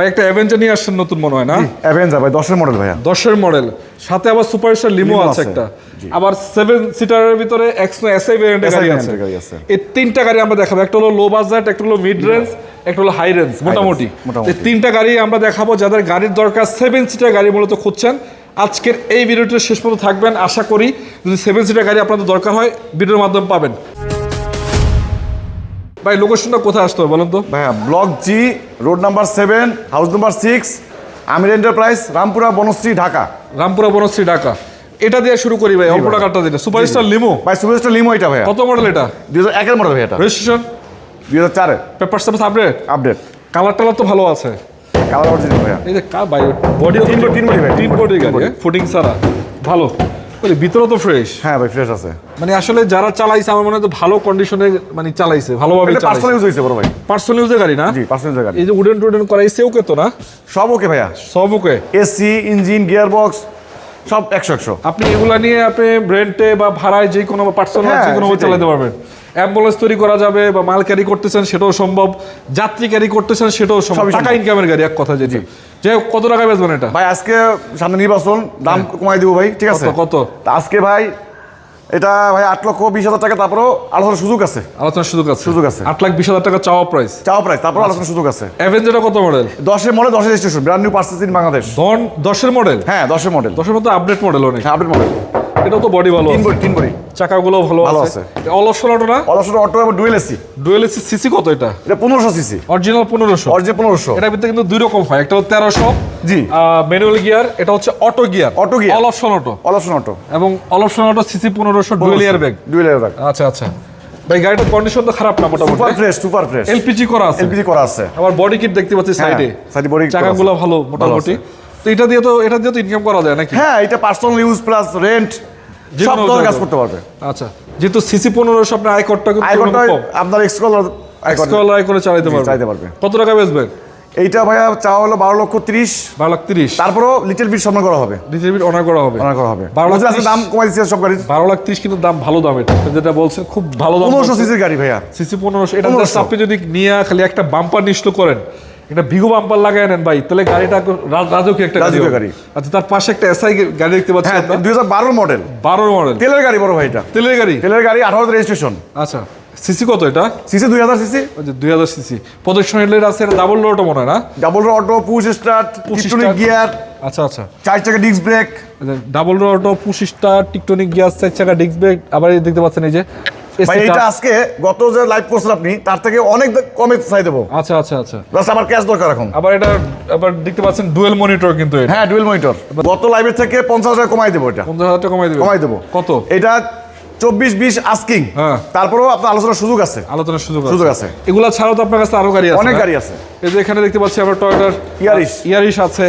ভাই একটা অ্যাভেঞ্জার নিয়ে আসছেন নতুন মনে হয় না? অ্যাভেঞ্জার ভাই দশের মডেল ভাইয়া। দশের মডেল সাথে আবার সুপারস্টার লিমো আছে একটা। আবার সেভেন সিটারের ভিতরে এক্সনো এসআই ভ্যারিয়েন্টের গাড়ি আছে। এই তিনটা গাড়ি আমরা দেখাবো। একটা হলো লো বাজেট একটা হলো মিড রেঞ্জ একটা হলো হাই রেঞ্জ মোটামুটি। মোটামুটি। এই তিনটা গাড়ি আমরা দেখাবো। যাদের গাড়ির দরকার সেভেন সিটার গাড়ি মূলত খুঁজছেন। আজকের এই ভিডিওটা শেষ পর্যন্ত থাকবেন। আশা করি যদি সেভেন সিটার গাড়ি আপনাদের দরকার হয় ভিডিওর মাধ্যমে পাবেন। ভাই লোকেশনটা কোথায় আসতে হবে বলেন তো? ভাইয়া block G road number seven house number six Amir enterprise Rampura Banasree Dhaka Rampura Banasree Dhaka এটা দিয়ে শুরু করি ভাই অল্প টাকাটা দিলে। সুপারস্টার লিমো ভাই। সুপারস্টার লিমো এটা ভাই কত মডেল এটা? দুই হাজার একের মডেল ভাই এটা। রেজিস্ট্রেশন দুই হাজার চারে। Paper service update update colour টালার তো ভালো আছে। কালার অরিজিনাল ভাইয়া। এই যে কা ভাই বডি তিন body ভাই, তিন বডি গাড়ি ফুটিং সারা ভালো। ভিতরে তো ফ্রেশ হ্যাঁ ভাই ফ্রেশ আছে। মানে আসলে যারা চালাইছে আমার মনে হয় ভালো কন্ডিশনে মানে চালাইছে ভালোভাবে পার্সোনাল ইউজ হইছে বড় ভাই। পার্সোনাল ইউজের গাড়ি না? জি পার্সোনাল গাড়ি। এই যে উডেন টুডেন করাইছে ওকে তো না? সব ওকে ভাইয়া। সব okay? AC engine gear box সব একশো একশো। আপনি এগুলা নিয়ে আপনি রেন্টে বা ভাড়ায় যে কোনো পার্সোনাল হ্যাঁ, যে কোনো। চালাতে পারবেন। অ্যাম্বুলেন্স তৈরি করা যাবে বা মাল ক্যারি করতেছেন সেটাও সম্ভব। যাত্রী ক্যারি করতেছেন সেটাও সম্ভব। টাকা ইনকামের গাড়ি এক কথা যেটি। যাই হোক কত টাকা বেচবেন এটা? ভাই আজকে সামনে নির্বাচন দাম কমাই দিব ভাই ঠিক আছে? হ্যাঁ। কত? আজকে ভাই এটা ভাই আট লক্ষ বিশ হাজার টাকা তারপরেও আলোচনার সুযোগ আছে। আলোচনার সুযোগ আছে? সুযোগ আছে। আট লাখ বিশ হাজার টাকা চাওয়া প্রাইস চাওয়া প্রাইস তারপর আলোচনার সুযোগ আছে। অ্যাভেঞ্জারটা কত মডেল দশের মডেল দশের registration brand new purchase in Bangladesh ধন দশের মডেল হ্যাঁ দশের মডেল দশের মতো আপডেট মডেল অনেক। হ্যাঁ আপডেট মডেল এটাও তো বডি ভালো তিন বড়ি তিন বড়ি। চাকাগুলো ভালো ভালো আছে। আছে। অল অপশন অটো অটো এবং dual AC dual AC CC কত এটা? এটা পনেরোশো সিসি অরিজিনাল পনেরোশো। অরিজিনাল পনেরোশো। এটার ভিতরে কিন্তু দুই রকম হয়। একটা হচ্ছে তেরোশো জি। ম্যানুয়াল গিয়ার এটা হচ্ছে auto gear Auto gear। All option auto অলসন auto এবং অল অপশন অটো সিসি পনেরোশো dual airbag dual air bag আচ্ছা আচ্ছা। ভাই গাড়িটার কন্ডিশন তো খারাপ না সুপার মোটামুটি ফ্রেশ সুপার ফ্রেশ এলপিজি করা আছে। এলপিজি করা আছে। আবার বডি কিট দেখতে পাচ্ছি সাইডে এ body চাকাগুলো ভালো মোটামুটি। তো এটা দিয়ে তো এটা দিয়ে তো ইনকাম করা যায় নাকি? হ্যাঁ এটা পার্সোনাল ইউজ প্লাস রেন্ট সব ধরনের কাজ করতে পারবে। আচ্ছা যেহেতু সিসি পনেরোশো আপনার আয়করটা কিন্তু আপনার এক্সকল আইকন স্কলার আয় করে চালাতে পারবে। চালাতে পারবে। কত টাকা বেচবেন এইটা ভাইয়া চাওয়া হলো বারো লক্ষ তিরিশ। বারো লাখ তিরিশ। তারপরেও লিটল বিট সম্মান করা হবে। ডিজিবিট অনার করা হবে। অনার করা হবে। বারো লাখ। দাম কমাই দিচ্ছে সব গাড়ির বারো লাখ তিরিশ কিন্তু দাম ভালো দাম এটা। যেটা বলছেন খুব ভালো দাম পনেরোশো সিসির গাড়ি ভাইয়া। সিসি পনেরোশো এটা আপনি যদি নিয়ে খালি একটা বাম্পার নিশ্চিত করেন একটা ভিগো বাম্পার লাগাই নেন ভাই তাহলে গাড়িটা রাজকীয় একটা রাজকীয় গাড়ি। আচ্ছা তার পাশে একটা এসআই গাড়ি দেখতে পাচ্ছেন হ্যাঁ দুই হাজার বারো মডেল বারো মডেল তেলের গাড়ি বড় ভাই এটা। তেলের গাড়ি? তেলের গাড়ি আঠারো রেজিস্ট্রেশন আচ্ছা সিসি কত এটা? সিসি দুই হাজার সিসি দুই হাজার সিসি প্রদর্শন হেডলাইট আছে এটা ডাবল লোটো মনে হয় না? Double road auto push start Tiptronic gear আচ্ছা আচ্ছা। চার চাকা disc brake double auto push পুশিস্টার Tiptronic gear চার চাকা ডিস্ক ব্রেক আবার দেখতে পাচ্ছেন এই যে ভাই এটা আজকে গত যে লাইভ করছেন আপনি তার থেকে অনেক কমে চাই দেবো। আচ্ছা আচ্ছা আচ্ছা। আমার ক্যাশ দরকার এখন। আবার এটা আবার দেখতে পাচ্ছেন ডুয়েল মনিটর কিন্তু হ্যাঁ ডুয়েল মনিটর গত লাইভের থেকে পঞ্চাশ হাজার কমাই দেবো এটা। পঞ্চাশ হাজার টাকা কমাই দেবে। কমাই দেবো। কত? এটা চব্বিশ বিশ আস্কিং হ্যাঁ। তারপরেও আপনার আলোচনার সুযোগ আছে। আলোচনার সুযোগ সুযোগ আছে। এগুলা ছাড়াও তো আপনার কাছে আরও গাড়ি আছে অনেক গাড়ি আছে। এই যে এখানে দেখতে পাচ্ছি আমরা টয়োটার Yaris। ইয়ারিশ আছে।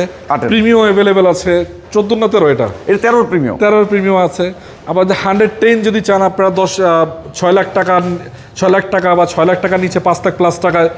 প্রিমিয়াম অ্যাভেলেবেল আছে। চোদ্দ না তেরো এটা? এটা তেরোর প্রিমিয়াম তেরোর প্রিমিয়াম আছে। আবার যে হান্ড্রেড টেন যদি চান আপনারা দশ ছয় লাখ টাকা ছয় লাখ টাকা বা ছয় লাখ টাকার নিচে পাঁচ লাখ প্লাস টাকায়